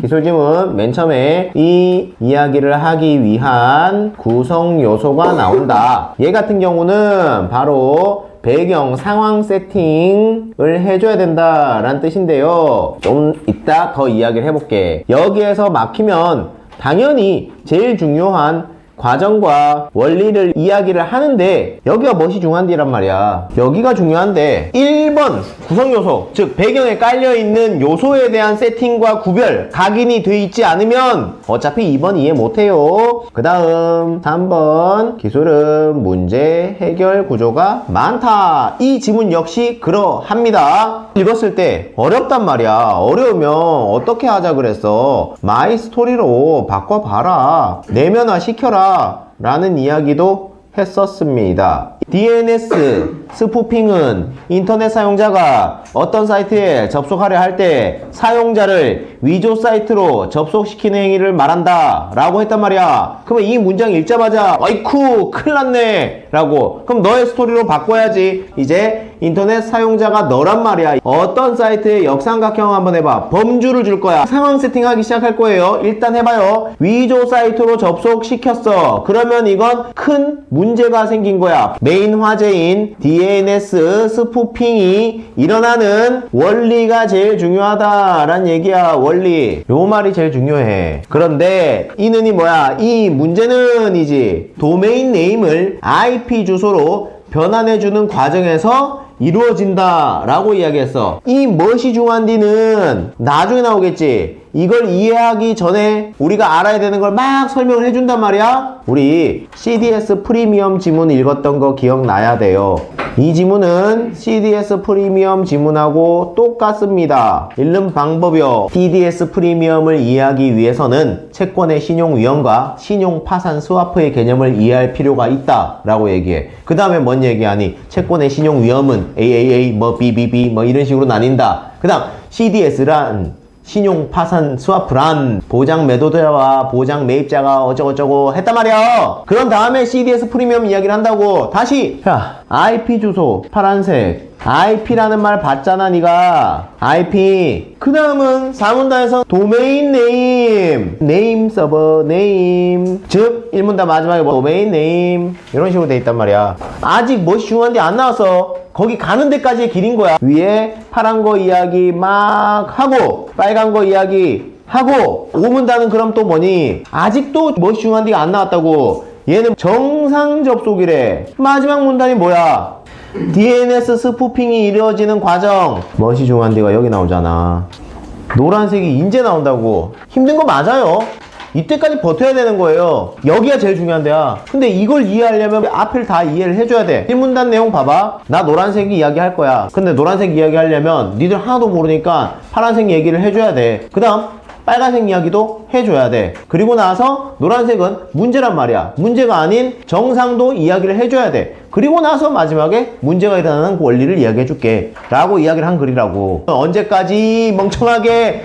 기술지문 맨 처음에 이 이야기를 하기 위한 구성 요소가 나온다. 얘 같은 경우는 바로 배경 상황 세팅을 해줘야 된다라는 뜻인데요. 좀 이따 더 이야기를 해볼게. 여기에서 막히면 당연히 제일 중요한 과정과 원리를 이야기를 하는데 여기가 무엇이 중요한디란 말이야. 여기가 중요한데 1번 구성 요소 즉 배경에 깔려 있는 요소에 대한 세팅과 구별 각인이 돼 있지 않으면 어차피 2번 이해 못해요. 그 다음 3번 기술은 문제 해결 구조가 많다. 이 지문 역시 그러합니다. 읽었을 때 어렵단 말이야. 어려우면 어떻게 하자 그랬어? 마이 스토리로 바꿔봐라. 내면화 시켜라 라는 이야기도 했었습니다. DNS 스푸핑은 인터넷 사용자가 어떤 사이트에 접속하려 할 때 사용자를 위조 사이트로 접속시키는 행위를 말한다 라고 했단 말이야. 그러면 이 문장 읽자마자 아이쿠 큰일 났네 라고 그럼 너의 스토리로 바꿔야지 이제 인터넷 사용자가 너란 말이야. 어떤 사이트에 역삼각형 한번 해봐. 범주를 줄 거야. 상황 세팅하기 시작할 거예요. 일단 해봐요. 위조 사이트로 접속시켰어. 그러면 이건 큰 문제가 생긴 거야. 메인 화제인 DNS 스푸핑이 일어나는 원리가 제일 중요하다라는 얘기야. 원리. 요 말이 제일 중요해. 그런데 이는이 뭐야? 이 문제는 이지. 도메인 네임을 IP 주소로 변환해주는 과정에서 이루어진다 라고 이야기했어. 이 무엇이 중요한지는 나중에 나오겠지 이걸 이해하기 전에 우리가 알아야 되는 걸 막 설명을 해준단 말이야. 우리 CDS 프리미엄 지문 읽었던 거 기억나야 돼요. 이 지문은 CDS 프리미엄 지문하고 똑같습니다. 읽는 방법이요. TDS 프리미엄을 이해하기 위해서는 채권의 신용위험과 신용파산 스와프의 개념을 이해할 필요가 있다 라고 얘기해. 그 다음에 뭔 얘기하니? 채권의 신용위험은 AAA 뭐 BBB 뭐 이런 식으로 나뉜다. 그 다음 CDS란 신용 파산 스와프란 보장 매도자와 보장 매입자가 어쩌고저쩌고 했단 말이야. 그런 다음에 CDS 프리미엄 이야기를 한다고. 다시. 자 IP 주소 파란색 IP라는 말 봤잖아 네가. IP 그 다음은 사문단에서 도메인 네임. 네임 서버 네임. 즉 1문단 마지막에 뭐 도메인 네임. 이런 식으로 돼 있단 말이야. 아직 무엇이 중요한데 안 나왔어. 거기 가는 데까지의 길인 거야. 위에 파란 거 이야기 막 하고 빨간 거 이야기 하고 5문단은 그럼 또 뭐니? 아직도 무엇이 중요한데가 안 나왔다고. 얘는 정상 접속이래. 마지막 문단이 뭐야 DNS 스푸핑이 이루어지는 과정. 멋이 중요한 데가 여기 나오잖아. 노란색이 인제 나온다고. 힘든 거 맞아요. 이때까지 버텨야 되는 거예요. 여기가 제일 중요한 데야. 근데 이걸 이해하려면 앞을 다 이해를 해줘야 돼. 1문단 내용 봐봐. 나 노란색 이야기 할 거야. 근데 노란색 이야기 하려면 니들 하나도 모르니까 파란색 얘기를 해줘야 돼그 다음 빨간색 이야기도 해줘야 돼. 그리고 나서 노란색은 문제란 말이야. 문제가 아닌 정상도 이야기를 해줘야 돼. 그리고 나서 마지막에 문제가 일어나는 원리를 이야기해줄게. 라고 이야기를 한 글이라고. 언제까지 멍청하게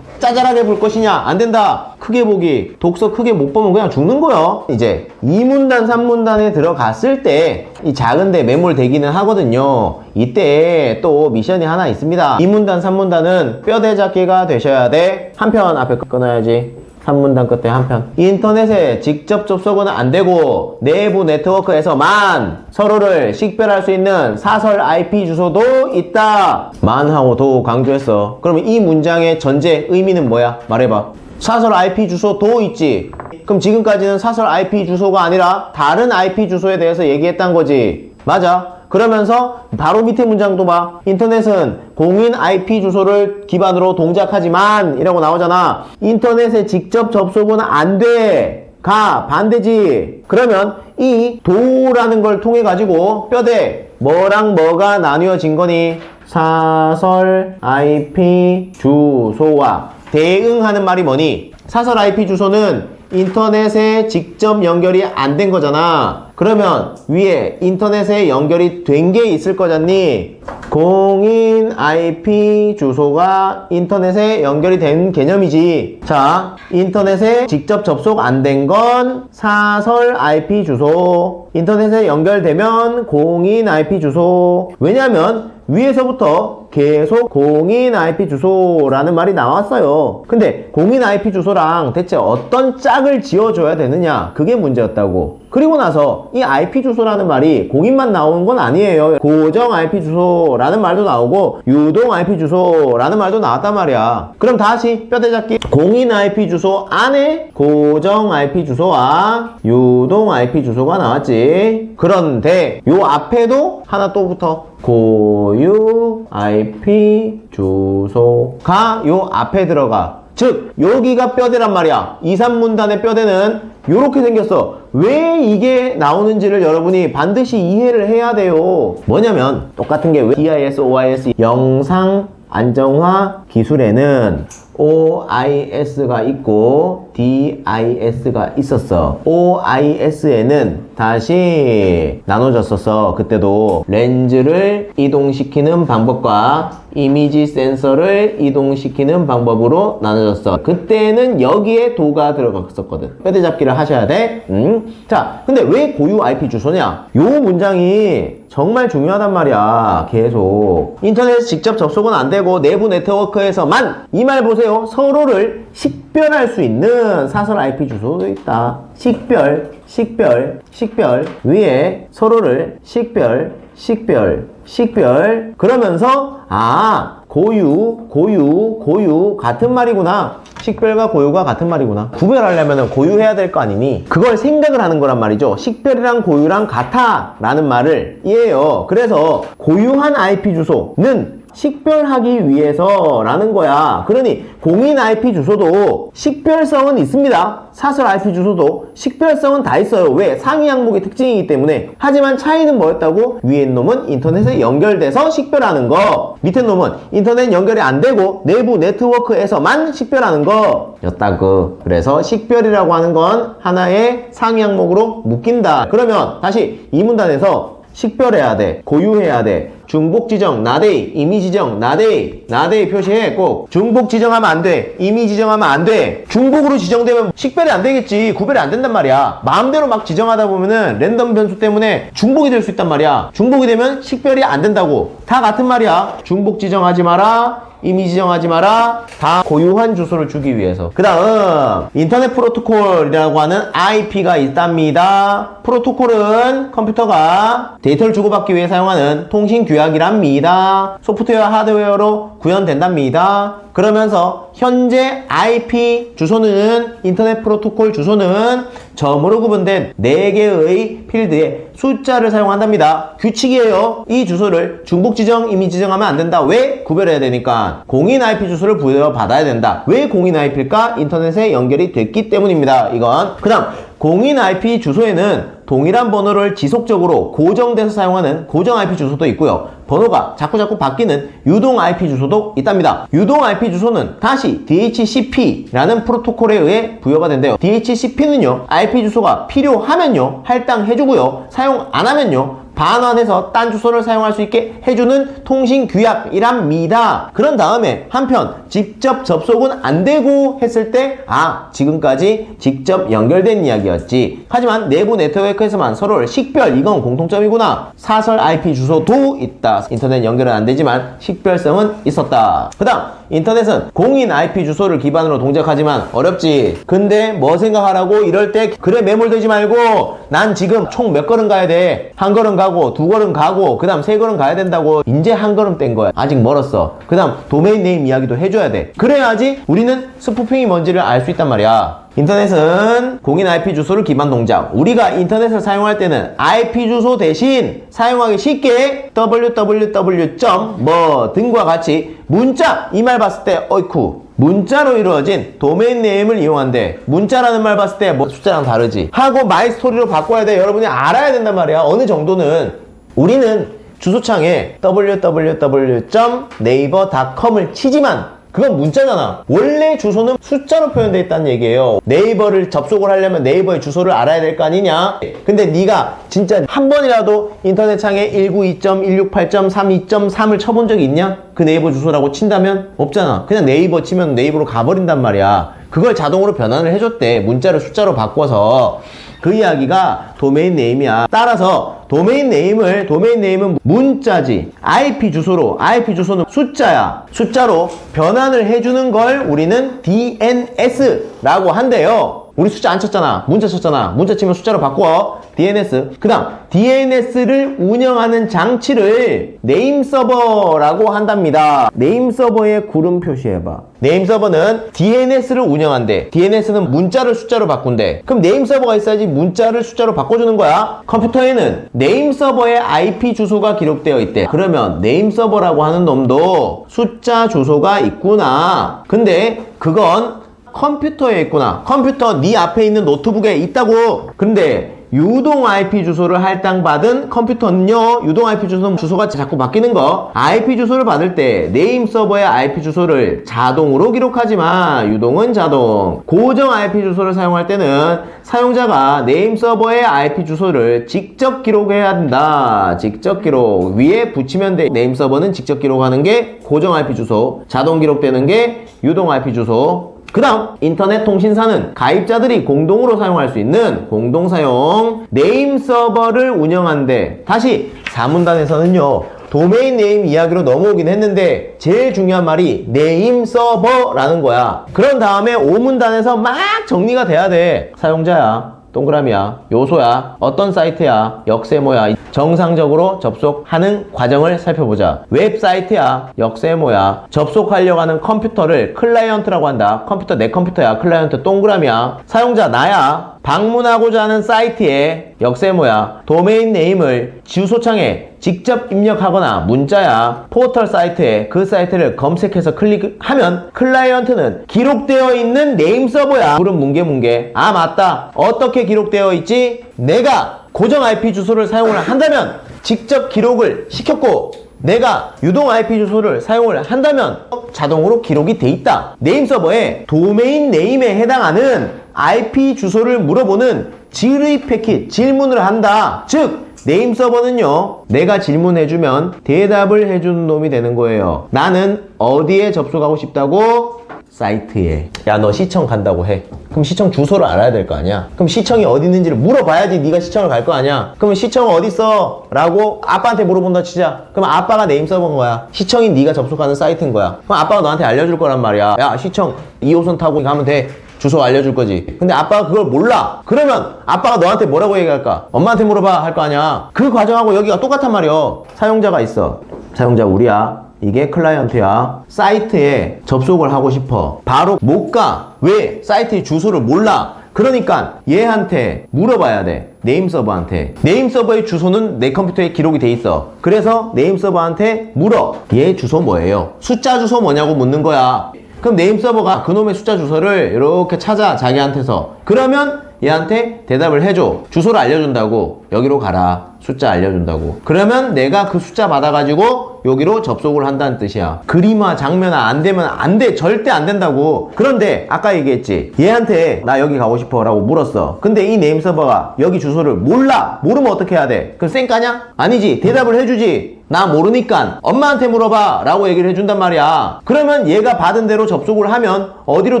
짜잘하게 볼 것이냐? 안 된다. 크게 보기. 독서 크게 못 보면 그냥 죽는 거야. 이제 2문단, 3문단에 들어갔을 때 이 작은데 매몰되기는 하거든요. 이때 또 미션이 하나 있습니다. 2문단, 3문단은 뼈대 잡기가 되셔야 돼. 한편 앞에 끊어야지. 3문단 끝에 한 편. 인터넷에 직접 접속은 안 되고 내부 네트워크에서만 서로를 식별할 수 있는 사설 IP 주소도 있다. 만 하고 도 강조했어. 그러면 이 문장의 전제 의미는 뭐야? 말해봐. 사설 IP 주소도 있지. 그럼 지금까지는 사설 IP 주소가 아니라 다른 IP 주소에 대해서 얘기했단 거지. 맞아. 그러면서 바로 밑에 문장도 봐. 인터넷은 공인 IP 주소를 기반으로 동작하지만 이라고 나오잖아. 인터넷에 직접 접속은 안 돼. 가 반대지. 그러면 이 도라는 걸 통해 가지고 뼈대 뭐랑 뭐가 나뉘어진 거니? 사설 IP 주소와 대응하는 말이 뭐니? 사설 IP 주소는 인터넷에 직접 연결이 안 된 거잖아. 그러면 위에 인터넷에 연결이 된 게 있을 거잖니? 공인 IP 주소가 인터넷에 연결이 된 개념이지. 자, 인터넷에 직접 접속 안 된 건 사설 IP 주소. 인터넷에 연결되면 공인 IP 주소. 왜냐면 위에서부터 계속 공인 IP 주소라는 말이 나왔어요. 근데 공인 IP 주소랑 대체 어떤 짝을 지어줘야 되느냐? 그게 문제였다고. 그리고 나서 이 IP 주소라는 말이 공인만 나오는 건 아니에요. 고정 IP 주소라는 말도 나오고 유동 IP 주소라는 말도 나왔단 말이야. 그럼 다시 뼈대잡기. 공인 IP 주소 안에 고정 IP 주소와 유동 IP 주소가 나왔지. 그런데 요 앞에도 하나 또 붙어. 고유 IP 주소가 요 앞에 들어가. 즉 여기가 뼈대란 말이야. 2, 3문단의 뼈대는 이렇게 생겼어. 왜 이게 나오는지를 여러분이 반드시 이해를 해야 돼요. 뭐냐면 똑같은 게왜 DIS, OIS 영상 안정화 기술에는 OIS가 있고 DIS가 있었어. OIS에는 다시 나눠졌었어. 그때도 렌즈를 이동시키는 방법과 이미지 센서를 이동시키는 방법으로 나눠졌어. 그때는 여기에 도가 들어갔었거든. 뼈대잡기를 하셔야 돼. 음. 자, 근데 왜 고유 IP 주소냐? 요 문장이 정말 중요하단 말이야. 계속. 인터넷 직접 접속은 안 되고 내부 네트워크에서만 이 말 보세요. 서로를 식별할 수 있는 사설 IP 주소도 있다. 식별, 식별, 식별. 위에 서로를 식별, 식별, 식별. 그러면서 아, 고유, 고유, 고유 같은 말이구나. 식별과 고유가 같은 말이구나. 구별하려면 고유해야 될 거 아니니? 그걸 생각을 하는 거란 말이죠. 식별이랑 고유랑 같아 라는 말을 이해해요. 그래서 고유한 IP 주소는 식별하기 위해서라는 거야. 그러니 공인 IP 주소도 식별성은 있습니다. 사설 IP 주소도 식별성은 다 있어요. 왜? 상위 항목의 특징이기 때문에. 하지만 차이는 뭐였다고? 위에 놈은 인터넷에 연결돼서 식별하는 거. 밑에 놈은 인터넷 연결이 안 되고 내부 네트워크에서만 식별하는 거. 였다고. 그래서 식별이라고 하는 건 하나의 상위 항목으로 묶인다. 그러면 다시 이 문단에서 식별해야 돼. 고유해야 돼. 중복 지정, 나데이, 이미 지정, 나데이, 나데이 표시해 꼭. 중복 지정하면 안 돼. 이미 지정하면 안 돼. 중복으로 지정되면 식별이 안 되겠지. 구별이 안 된단 말이야. 마음대로 막 지정하다 보면은 랜덤 변수 때문에 중복이 될 수 있단 말이야. 중복이 되면 식별이 안 된다고. 다 같은 말이야. 중복 지정하지 마라. 이미 지정하지 마라. 다 고유한 주소를 주기 위해서. 그 다음, 인터넷 프로토콜이라고 하는 IP가 있답니다. 프로토콜은 컴퓨터가 데이터를 주고받기 위해 사용하는 통신 규약이랍니다. 소프트웨어, 하드웨어로 구현된답니다. 그러면서 현재 IP 주소는 인터넷 프로토콜 주소는 점으로 구분된 4개의 필드에 숫자를 사용한답니다. 규칙이에요. 이 주소를 중복 지정, 이미 지정하면 안 된다. 왜? 구별해야 되니까. 공인 IP 주소를 부여받아야 된다. 왜 공인 IP일까? 인터넷에 연결이 됐기 때문입니다. 이건. 그 다음, 공인 IP 주소에는 동일한 번호를 지속적으로 고정돼서 사용하는 고정 IP 주소도 있고요. 번호가 자꾸자꾸 바뀌는 유동 IP 주소도 있답니다. 유동 IP 주소는 다시 DHCP라는 프로토콜에 의해 부여가 된대요. DHCP는요, IP 주소가 필요하면요, 할당해주고요, 사용 안 하면요, 반환해서 딴 주소를 사용할 수 있게 해주는 통신 규약이랍니다. 그런 다음에 한편 직접 접속은 안 되고 했을 때 아 지금까지 직접 연결된 이야기였지. 하지만 내부 네트워크에서만 서로를 식별 이건 공통점이구나. 사설 IP 주소도 있다. 인터넷 연결은 안 되지만 식별성은 있었다. 그다음 인터넷은 공인 IP 주소를 기반으로 동작하지만 어렵지. 근데 뭐 생각하라고 이럴 때 그래 매몰되지 말고 난 지금 총 몇 걸음 가야 돼. 한 걸음 가고 두 걸음 가고 그다음 세 걸음 가야 된다고 이제 한 걸음 뗀 거야. 아직 멀었어. 그다음 도메인 네임 이야기도 해줘야 돼. 그래야지 우리는 스푸핑이 뭔지를 알 수 있단 말이야. 인터넷은 공인 IP 주소를 기반 동작. 우리가 인터넷을 사용할 때는 IP 주소 대신 사용하기 쉽게 www. 뭐 등과 같이 문자 이 말 봤을 때 어이쿠 문자로 이루어진 도메인 네임을 이용한대. 문자라는 말 봤을 때 뭐 숫자랑 다르지. 하고 마이 스토리로 바꿔야 돼. 여러분이 알아야 된단 말이야. 어느 정도는 우리는 주소창에 www.naver.com을 치지만 그건 문자잖아. 원래 주소는 숫자로 표현되어 있다는 얘기예요. 네이버를 접속을 하려면 네이버의 주소를 알아야 될 거 아니냐? 근데 네가 진짜 한 번이라도 인터넷 창에 192.168.32.3을 쳐본 적이 있냐? 그 네이버 주소라고 친다면 없잖아. 그냥 네이버 치면 네이버로 가버린단 말이야. 그걸 자동으로 변환을 해줬대. 문자를 숫자로 바꿔서. 그 이야기가 도메인 네임이야. 따라서 도메인 네임을 도메인 네임은 문자지. IP 주소로 IP 주소는 숫자야. 숫자로 변환을 해주는 걸 우리는 DNS라고 한대요. 우리 숫자 안 쳤잖아. 문자 쳤잖아. 문자 치면 숫자로 바꿔. DNS. 그 다음, DNS를 운영하는 장치를 네임 서버라고 한답니다. 네임 서버에 구름 표시해봐. 네임 서버는 DNS를 운영한대. DNS는 문자를 숫자로 바꾼대. 그럼 네임 서버가 있어야지 문자를 숫자로 바꿔주는 거야. 컴퓨터에는 네임 서버의 IP 주소가 기록되어 있대. 그러면 네임 서버라고 하는 놈도 숫자 주소가 있구나. 근데 그건 컴퓨터에 있구나. 컴퓨터 네 앞에 있는 노트북에 있다고. 근데 유동 IP 주소를 할당받은 컴퓨터는요. 유동 IP 주소는 주소가 자꾸 바뀌는 거. IP 주소를 받을 때 네임 서버의 IP 주소를 자동으로 기록하지만 유동은 자동. 고정 IP 주소를 사용할 때는 사용자가 네임 서버의 IP 주소를 직접 기록해야 한다. 직접 기록. 위에 붙이면 돼. 네임 서버는 직접 기록하는 게 고정 IP 주소. 자동 기록되는 게 유동 IP 주소. 그 다음 인터넷 통신사는 가입자들이 공동으로 사용할 수 있는 공동사용 네임 서버를 운영한대 다시 자문단에서는요 도메인 네임 이야기로 넘어오긴 했는데 제일 중요한 말이 네임 서버라는 거야. 그런 다음에 오문단에서 막 정리가 돼야 돼 사용자야 동그라미야, 요소야, 어떤 사이트야, 역세모야, 정상적으로 접속하는 과정을 살펴보자. 웹사이트야, 역세모야, 접속하려고 하는 컴퓨터를 클라이언트라고 한다. 컴퓨터 내 컴퓨터야, 클라이언트 동그라미야, 사용자 나야, 방문하고자 하는 사이트에 역세모야, 도메인 네임을 주소창에 직접 입력하거나 문자야 포털 사이트에 그 사이트를 검색해서 클릭하면 클라이언트는 기록되어 있는 네임 서버야 물은 뭉게뭉게 아 맞다 어떻게 기록되어 있지 내가 고정 IP 주소를 사용을 한다면 직접 기록을 시켰고 내가 유동 IP 주소를 사용을 한다면 자동으로 기록이 돼 있다. 네임 서버에 도메인 네임에 해당하는 IP 주소를 물어보는 질의 패킷, 질문을 한다. 즉, 네임 서버는요, 내가 질문해주면 대답을 해주는 놈이 되는 거예요. 나는 어디에 접속하고 싶다고? 사이트에. 야, 너 시청 간다고 해. 그럼 시청 주소를 알아야 될 거 아니야? 그럼 시청이 어디 있는지를 물어봐야지 네가 시청을 갈 거 아니야? 그러면 시청 어디 있어? 라고 아빠한테 물어본다 치자. 그럼 아빠가 네임 서버인 거야. 시청이 네가 접속하는 사이트인 거야. 그럼 아빠가 너한테 알려줄 거란 말이야. 야, 시청 2호선 타고 가면 돼. 주소 알려줄 거지. 근데 아빠가 그걸 몰라. 그러면 아빠가 너한테 뭐라고 얘기할까? 엄마한테 물어봐 할 거 아니야. 그 과정하고 여기가 똑같단 말이야. 사용자가 있어. 사용자 우리야. 이게 클라이언트야. 사이트에 접속을 하고 싶어. 바로 못 가. 왜? 사이트의 주소를 몰라. 그러니까 얘한테 물어봐야 돼. 네임 서버한테. 네임 서버의 주소는 내 컴퓨터에 기록이 돼 있어. 그래서 네임 서버한테 물어. 얘 주소 뭐예요? 숫자 주소 뭐냐고 묻는 거야. 그럼 네임 서버가 그놈의 숫자 주소를 이렇게 찾아 자기한테서. 그러면 얘한테 대답을 해줘. 주소를 알려준다고. 여기로 가라. 숫자 알려준다고. 그러면 내가 그 숫자 받아가지고 여기로 접속을 한다는 뜻이야. 그림화 장면화 안 되면 안 돼. 절대 안 된다고. 그런데 아까 얘기했지. 얘한테 나 여기 가고 싶어 라고 물었어. 근데 이 네임 서버가 여기 주소를 몰라. 모르면 어떻게 해야 돼? 그럼 쌩까냐? 아니지. 대답을 해주지. 나 모르니까. 엄마한테 물어봐 라고 얘기를 해준단 말이야. 그러면 얘가 받은 대로 접속을 하면 어디로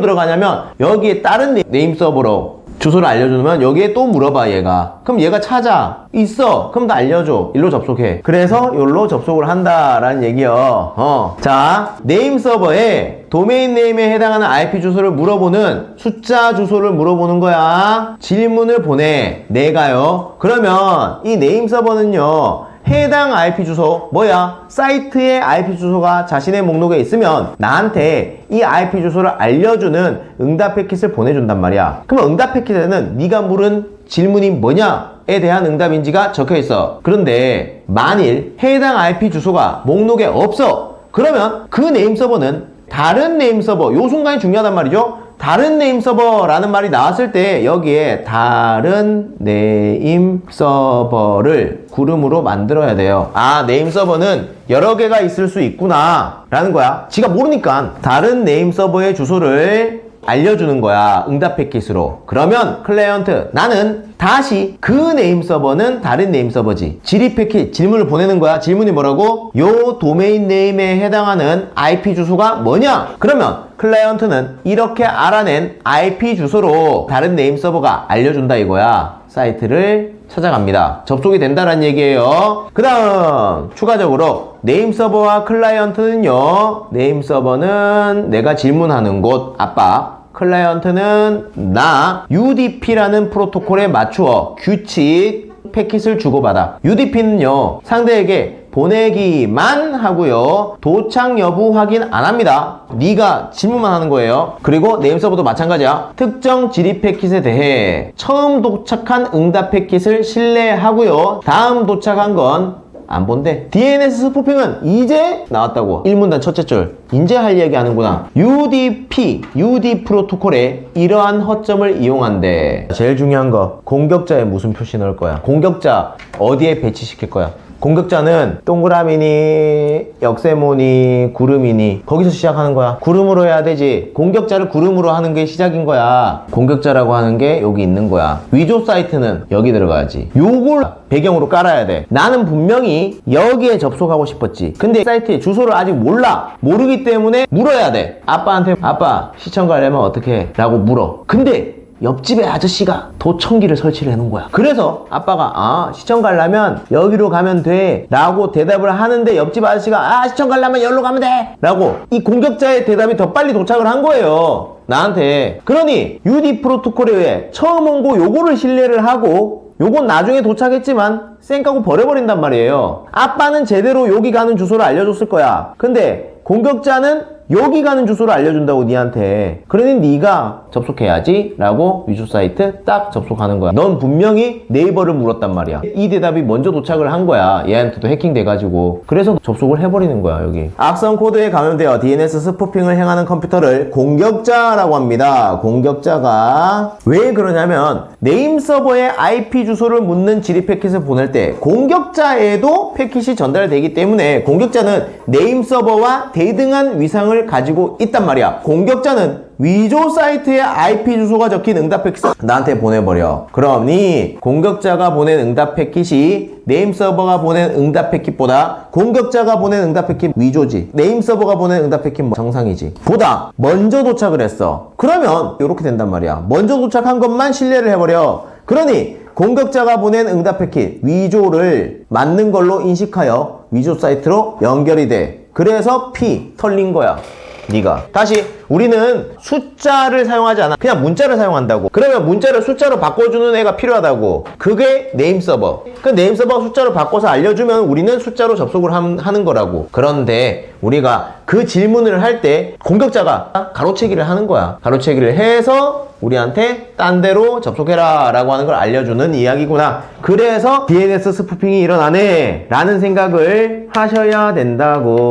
들어가냐면 여기에 다른 네- 네임 서버로 주소를 알려주면 여기에 또 물어봐 얘가. 그럼 얘가 찾아. 있어. 그럼 나 알려줘. 일로 접속해. 그래서 여기로 접속을 한다라는 얘기요. 어 자 네임 서버에 도메인 네임에 해당하는 IP 주소를 물어보는 숫자 주소를 물어보는 거야. 질문을 보내. 내가요. 그러면 이 네임 서버는요 해당 IP 주소 뭐야? 사이트의 IP 주소가 자신의 목록에 있으면 나한테 이 IP 주소를 알려주는 응답 패킷을 보내준단 말이야. 그럼 응답 패킷에는 네가 물은 질문이 뭐냐 에 대한 응답인지가 적혀 있어. 그런데 만일 해당 IP 주소가 목록에 없어. 그러면 그 네임 서버는 다른 네임 서버, 요 순간이 중요하단 말이죠. 다른 네임 서버라는 말이 나왔을 때 여기에 다른 네임 서버를 구름으로 만들어야 돼요. 아, 네임 서버는 여러 개가 있을 수 있구나. 라는 거야. 지가 모르니까 다른 네임 서버의 주소를 알려주는 거야. 응답 패킷으로. 그러면 클라이언트, 나는 다시 그 네임 서버는 다른 네임 서버지. 지리 패킷 질문을 보내는 거야. 질문이 뭐라고? 요 도메인 네임에 해당하는 IP 주소가 뭐냐? 그러면 클라이언트는 이렇게 알아낸 IP 주소로 다른 네임 서버가 알려준다 이거야. 사이트를 찾아갑니다. 접속이 된다는 얘기예요. 그 다음 추가적으로 네임 서버와 클라이언트는요. 네임 서버는 내가 질문하는 곳 아빠 클라이언트는 나 UDP라는 프로토콜에 맞추어 규칙 패킷을 주고받아. UDP는요, 상대에게 보내기만 하고요. 도착 여부 확인 안 합니다. 네가 질문만 하는 거예요. 그리고 네임 서버도 마찬가지야. 특정 지리 패킷에 대해 처음 도착한 응답 패킷을 신뢰하고요. 다음 도착한 건 안 본대. DNS 스푸핑은 이제 나왔다고. 1문단 첫째 줄. 이제 할 이야기 하는구나. UDP, UD 프로토콜에 이러한 허점을 이용한대. 제일 중요한 거. 공격자에 무슨 표시 넣을 거야? 공격자 어디에 배치시킬 거야? 공격자는 동그라미니, 역세모니, 구름이니 거기서 시작하는 거야. 구름으로 해야 되지. 공격자를 구름으로 하는 게 시작인 거야. 공격자라고 하는 게 여기 있는 거야. 위조 사이트는 여기 들어가야지. 요걸 배경으로 깔아야 돼. 나는 분명히 여기에 접속하고 싶었지. 근데 사이트의 주소를 아직 몰라. 모르기 때문에 물어야 돼. 아빠한테 아빠 시청 가려면 어떻게 해? 라고 물어. 근데 옆집에 아저씨가 도청기를 설치를 해놓은 거야. 그래서 아빠가 아 시청 가려면 여기로 가면 돼 라고 대답을 하는데 옆집 아저씨가 아 시청 가려면 여기로 가면 돼 라고 이 공격자의 대답이 더 빨리 도착을 한 거예요. 나한테. 그러니 UD 프로토콜에 의해 처음 온 거 요거를 신뢰를 하고 요건 나중에 도착했지만 쌩까고 버려버린단 말이에요. 아빠는 제대로 여기 가는 주소를 알려줬을 거야. 근데 공격자는 여기 가는 주소를 알려준다고 니한테. 그러니 네가 접속해야지 라고 위조 사이트 딱 접속하는 거야. 넌 분명히 네이버를 물었단 말이야. 이 대답이 먼저 도착을 한 거야. 얘한테도 해킹 돼가지고. 그래서 접속을 해버리는 거야 여기. 악성 코드에 감염되어 DNS 스푸핑을 행하는 컴퓨터를 공격자라고 합니다. 공격자가 왜 그러냐면 네임 서버에 IP 주소를 묻는 지리 패킷을 보낼 때 공격자에도 패킷이 전달되기 때문에 공격자는 네임 서버와 대등한 위상을 가지고 있단 말이야. 공격자는 위조 사이트에 IP 주소가 적힌 응답 패킷을 나한테 보내버려. 그러니 공격자가 보낸 응답 패킷이 네임 서버가 보낸 응답 패킷보다 공격자가 보낸 응답 패킷 위조지. 네임 서버가 보낸 응답 패킷 뭐 정상이지. 보다 먼저 도착을 했어. 그러면 이렇게 된단 말이야. 먼저 도착한 것만 신뢰를 해버려. 그러니 공격자가 보낸 응답 패킷 위조를 맞는 걸로 인식하여 위조 사이트로 연결이 돼. 그래서 P 털린 거야. 네가. 다시 우리는 숫자를 사용하지 않아. 그냥 문자를 사용한다고. 그러면 문자를 숫자로 바꿔주는 애가 필요하다고. 그게 네임 서버. 그 네임 서버 숫자로 바꿔서 알려주면 우리는 숫자로 접속을 함- 하는 거라고. 그런데 우리가 그 질문을 할 때 공격자가 가로채기를 하는 거야. 가로채기를 해서 우리한테 딴 데로 접속해라 라고 하는 걸 알려주는 이야기구나. 그래서 DNS 스푸핑이 일어나네 라는 생각을 하셔야 된다고